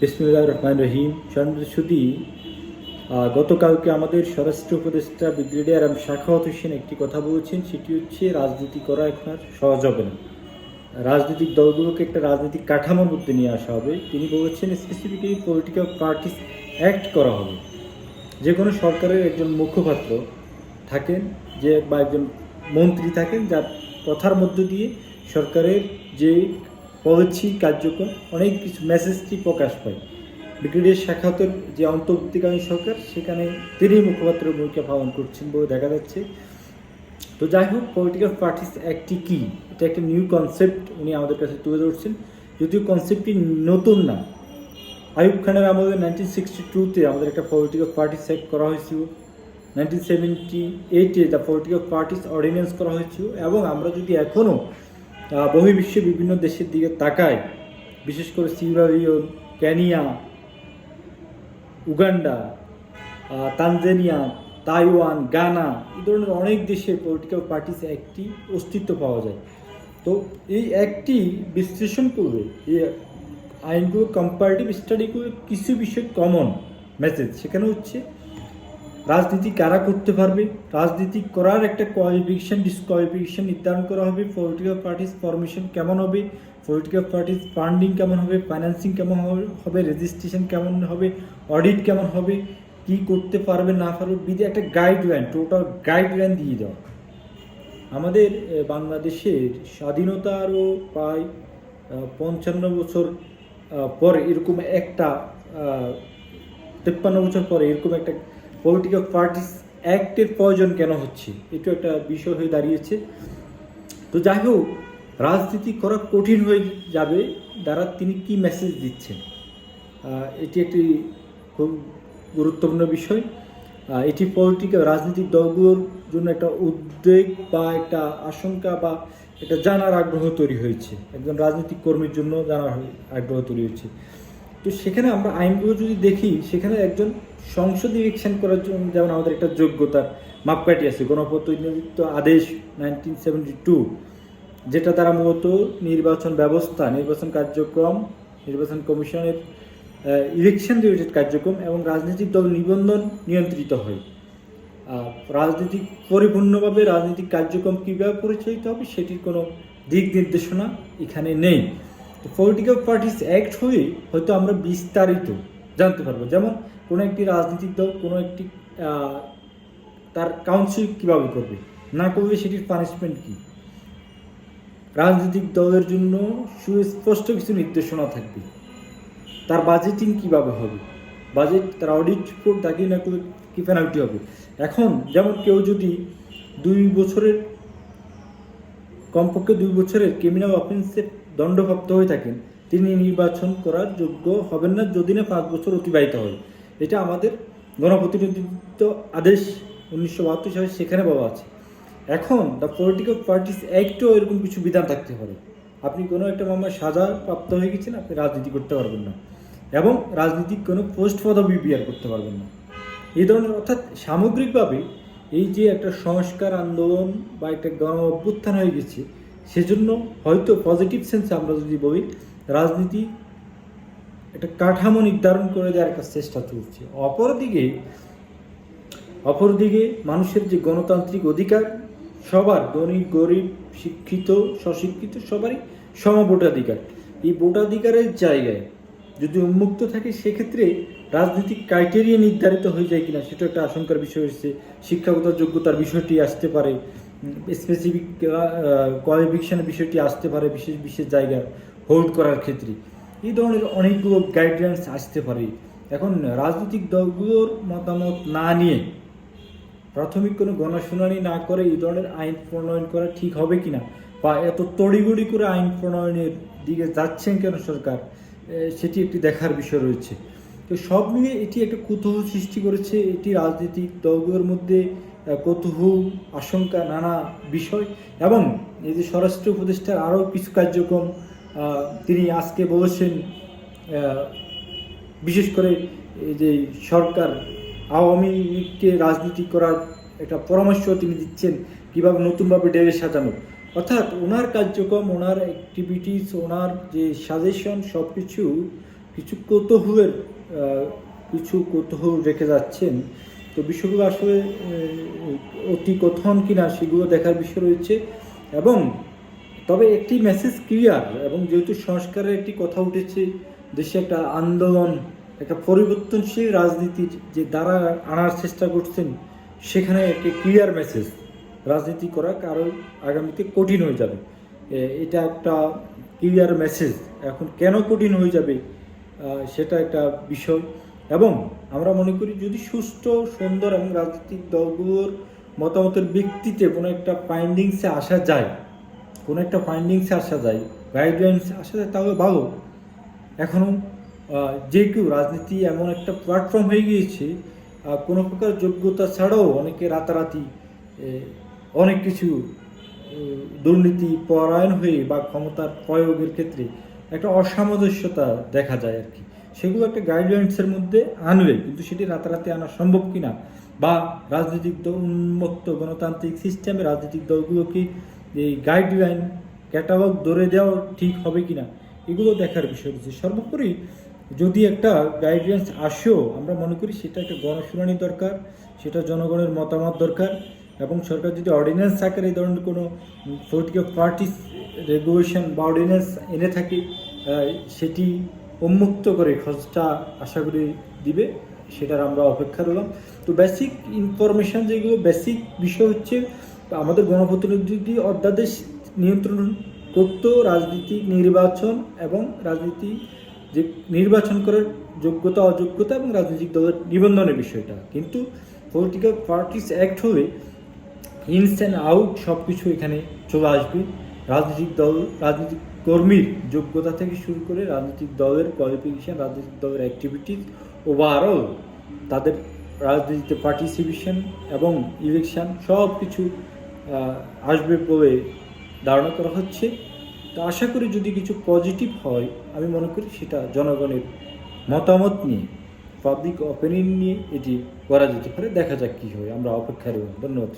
বিসমুল্লাহ রহমান রহিম সুদী গতকালকে আমাদের স্বরাষ্ট্র উপদেষ্টা ব্রিগেডিয়ার এম শাখাওয়াত হোসেন একটি কথা বলেছেন, সেটি হচ্ছে রাজনীতি করা এখন আর সহজ হবে না। রাজনৈতিক দলগুলোকে একটা রাজনৈতিক কাঠামোর মধ্যে নিয়ে আসা হবে। তিনি বলেছেন স্পেসিফিক্যালি পলিটিক্যাল পার্টিস অ্যাক্ট করা হবে। যে কোনো সরকারের একজন মুখপাত্র থাকেন, যে বা একজন মন্ত্রী থাকেন, যার কথার মধ্য দিয়ে সরকারের যে পলিসি কার্যক্রম অনেক কিছু মেসেজটি প্রকাশ পায়। ব্রিগেডিয়ার শাখাতের যে অন্তর্বর্তীকালীন সরকার, সেখানে তিনি মুখপাত্রের ভূমিকা পালন করছেন বলে দেখা যাচ্ছে। তো যাই হোক পলিটিক্যাল পার্টিস একটি কি? এটা একটা নিউ কনসেপ্ট উনি আমাদের কাছে তুলে ধরছেন। যদিও কনসেপ্টটি নতুন না। আইয়ুব খানের আমাদের নাইনটিন সিক্সটি টুতে আমাদের একটা পলিটিক্যাল পার্টি সেট করা হয়েছিল। নাইনটিন সেভেন্টি এইটে দ্য পলিটিক্যাল পার্টিস অর্ডিন্যান্স করা হয়েছিল। এবং আমরা যদি এখনও বহির্বিশ্বে বিভিন্ন দেশের দিকে তাকায়। বিশেষ করে Sierra Leone Kenya Uganda Tanzania, Taiwan, Ghana, এই ধরনের অনেক দেশের পলিটিক্যাল পার্টিস একটি অস্তিত্ব পাওয়া যায়। তো এই একটি বিশ্লেষণ করবে এই আইনগুলো কম্পারেটিভ স্টাডি করে কিছু বিষয় কমন মেসেজ সেখানে হচ্ছে রাজনীতি কারা করতে পারবে? রাজনীতি করার একটা কোয়ালিফিকেশন ডিসকোয়ালিফিকেশন নির্ধারণ করা হবে। পলিটিক্যাল পার্টিস ফরমেশন কেমন হবে? পলিটিক্যাল পার্টিস ফান্ডিং কেমন হবে? ফাইন্যান্সিং কেমন হবে- রেজিস্ট্রেশন কেমন হবে? অডিট কেমন হবে? কি করতে পারবে, না পারবে? বিধে একটা গাইডলাইন টোটাল গাইডলাইন দিয়ে দেওয়া। আমাদের বাংলাদেশের স্বাধীনতারও প্রায় পঞ্চান্ন বছর পরে এরকম একটা তেপ্পান্ন বছর পরে এরকম একটা পলিটিক্যাল পার্টিস অ্যাক্টের প্রয়োজন কেন হচ্ছে? এটা একটা বিষয় হয়ে দাঁড়িয়েছে। তো যাই হোক, রাজনীতি করা কঠিন হয়ে যাবে। দ্বারা তিনি কি মেসেজ দিচ্ছেন? এটি একটি খুব গুরুত্বপূর্ণ বিষয়। এটি পলিটিক্যাল রাজনৈতিক দলগুলোর জন্য একটা উদ্বেগ বা একটা আশঙ্কা বা একটা জানার আগ্রহ তৈরি হয়েছে। একজন রাজনৈতিক কর্মীর জন্য জানার আগ্রহ তৈরি হয়েছে। তো সেখানে আমরা আইনগুলো যদি দেখি, সেখানে একজন সংসদ ইলেকশন করার জন্য যেমন আমাদের একটা যোগ্যতার মাপকাঠি আছে গণপ্রতিনিধিত্ব আদেশ নাইনটিন সেভেন্টি টু যেটা দ্বারা মূলত নির্বাচন ব্যবস্থা, নির্বাচন কার্যক্রম, নির্বাচন কমিশনের ইলেকশন রিলেটেড কার্যক্রম এবং রাজনৈতিক দল নিবন্ধন নিয়ন্ত্রিত হয়। রাজনীতিক পরিপূর্ণভাবে রাজনৈতিক কার্যক্রম কীভাবে পরিচালিত হবে, সেটির কোনো দিক নির্দেশনা এখানে নেই। তো পলিটিক্যাল পার্টিস অ্যাক্ট হয়ে হয়তো আমরা বিস্তারিত জানতে পারব। যেমন কোনো একটি রাজনীতিক দল, কোনো একটি তার কাউন্সিল কীভাবে করবে? না করবে সেটির পানিশমেন্ট কী? রাজনৈতিক দলের জন্য সুস্পষ্ট কিছু নির্দেশনা থাকবে। তার বাজেটিং কীভাবে হবে? বাজেট তার অডিট রিপোর্ট দাখিল না করলে কি পেনাল্টি হবে? এখন যেমন কেউ যদি দুই বছরের, কমপক্ষে দুই বছরের ক্রিমিনাল অফেন্সে দণ্ডপ্রাপ্ত হয়ে থাকেন। তিনি নির্বাচন করার যোগ্য হবেন না যদি না পাঁচ বছর অতিবাহিত হয়। এটা আমাদের গণপ্রতিনিধিত্ব আদেশ উনিশশো বাহাত্তর সালে সেখানে বলা আছে। এখন দ্য পলিটিক্যাল পার্টিস অ্যাক্টেও এরকম কিছু বিধান থাকতে পারে। আপনি কোনো একটা মামলায় সাজা প্রাপ্ত হয়ে গেছেন, আপনি রাজনীতি করতে পারবেন না। এবং রাজনীতিক কোনো পোস্ট পদবি বিয়ার করতে পারবেন না। এই ধরনের অর্থাৎ সামগ্রিকভাবে এই যে একটা সংস্কার আন্দোলন বা একটা গণ অভ্যুত্থান হয়ে গেছে সেজন্য হয়তো পজিটিভ সেন্সে আমরা যদি বলি, রাজনীতি একটা কাঠামো নির্ধারণ করে দেওয়ার একটা চেষ্টা চলছে। অপরদিকে অপরদিকে মানুষের যে গণতান্ত্রিক অধিকার, সবার ধনী, গরিব, শিক্ষিত, স্বশিক্ষিত সবারই সম ভোটাধিকার এই ভোটাধিকারের জায়গায় যদি উন্মুক্ত থাকে, সেক্ষেত্রে রাজনৈতিক ক্রাইটেরিয়া নির্ধারিত হয়ে যায় কিনা, সেটা একটা আশঙ্কার বিষয় হচ্ছে, শিক্ষাগত যোগ্যতার বিষয়টি আসতে পারে। স্পেসিফিক কোয়ালিফিকেশনের বিষয়টি আসতে পারে, বিশেষ বিশেষ জায়গা হোল্ড করার ক্ষেত্রে। এই ধরনের অনেকগুলো গাইডলাইন্স আসতে পারে। এখন রাজনৈতিক দলগুলোর মতামত না নিয়ে প্রাথমিক কোনো গণশুনানি না করে এই ধরনের আইন প্রণয়ন করা ঠিক হবে কিনা বা এত তড়িগড়ি করে আইন প্রণয়নের দিকে যাচ্ছেন কেন সরকার সেটি একটি দেখার বিষয় রয়েছে। তো সব মিলিয়ে এটি একটা কুতূহল সৃষ্টি করেছে। এটি রাজনৈতিক দলগুলোর মধ্যে কৌতূহল, আশঙ্কা, নানা বিষয় এবং এই যে স্বরাষ্ট্র উপদেষ্টার আরও কিছু কার্যক্রম তিনি আজকে বলেছেন বিশেষ করে এই যে সরকার আওয়ামী লীগকে রাজনীতি করার একটা পরামর্শ তিনি দিচ্ছেন, কীভাবে নতুনভাবে ডেবে সাজানো। অর্থাৎ ওনার কার্যক্রম, ওনার অ্যাক্টিভিটিস ওনার যে সাজেশন সব কিছু কিছু কৌতূহলের কিছু কৌতূহল রেখে যাচ্ছেন। তো বিষয়গুলো আসলে অতি কথন কিনা সেগুলো দেখার বিষয় রয়েছে। এবং তবে একটি মেসেজ ক্লিয়ার এবং যেহেতু সংস্কারের একটি কথা উঠেছে, দেশে একটা আন্দোলন, একটা পরিবর্তনশীল রাজনীতির যে দ্বারা আনার চেষ্টা করছেন, সেখানে একটি ক্লিয়ার মেসেজ রাজনীতি করা কারণ আগামীতে কঠিন হয়ে যাবে। এটা একটা ক্লিয়ার মেসেজ এখন কেন কঠিন হয়ে যাবে সেটা একটা বিষয়। এবং আমরা মনে করি যদি সুস্থ সুন্দর এবং রাজনৈতিক দলগুলোর মতামতের ভিত্তিতে কোনো একটা ফাইন্ডিংসে আসা যায়, কোনো একটা ফাইন্ডিংসে আসা যায় গাইডলাইন্স আসা যায়, তাহলে ভালো। এখনও যে কেউ রাজনীতি এমন একটা প্ল্যাটফর্ম হয়ে গিয়েছে কোনো প্রকার যোগ্যতা ছাড়াও অনেকে রাতারাতি অনেক কিছু দুর্নীতি পরায়ণ হয়ে বা ক্ষমতার প্রয়োগের ক্ষেত্রে একটা অসামঞ্জস্যতা দেখা যায় আর কি। সেগুলো একটা গাইডলাইন্সের মধ্যে আনবে, কিন্তু সেটি রাতারাতি আনা সম্ভব কিনা? বা রাজনৈতিক দল উন্মুক্ত গণতান্ত্রিক সিস্টেমে রাজনৈতিক দলগুলো কি এই গাইডলাইন ক্যাটালগ ধরে দেওয়া ঠিক হবে কিনা? এগুলো দেখার বিষয় রয়েছে। সর্বোপরি যদি একটা গাইডলাইন্স আসেও, আমরা মনে করি সেটা একটা গণশুনানি দরকার, সেটা জনগণের মতামত দরকার, এবং সরকার যদি অর্ডিন্যান্স আকারে এই ধরনের কোনো পলিটিক্যাল পার্টি রেগুলেশন বা অর্ডিন্যান্স এনে থাকে সেটি উন্মুক্ত করে খরচটা আশা করি দিবে, সেটার আমরা অপেক্ষা রইলাম। তো বেসিক ইনফরমেশন যেগুলো বেসিক বিষয় হচ্ছে আমাদের গণপ্রতিনিধি অধ্যাদেশ নিয়ন্ত্রণ করত রাজনীতি নির্বাচন এবং রাজনীতি যে নির্বাচন করার যোগ্যতা, অযোগ্যতা এবং রাজনৈতিক দলের নিবন্ধনের বিষয়টা। কিন্তু পলিটিক্যাল পার্টিস অ্যাক্ট হলে ইনস অ্যান্ড আউট সব কিছু এখানে চলে আসবে। রাজনৈতিক দল, রাজনৈতিক কর্মীর যোগ্যতা থেকে শুরু করে রাজনৈতিক দলের কোয়ালিফিকেশন রাজনৈতিক দলের অ্যাক্টিভিটিস ওভারঅল তাদের রাজনীতিতে পার্টিসিপেশন এবং ইলেকশন সব কিছু আসবে বলে ধারণা করা হচ্ছে। তো আশা করি যদি কিছু পজিটিভ হয়, আমি মনে করি সেটা জনগণের মতামত নিয়ে পাবলিক অপিনিয়ন নিয়ে এটি করা যেতে পারে। দেখা যাক কী হয়। আমরা অপেক্ষায় রইলাম। ধন্যবাদ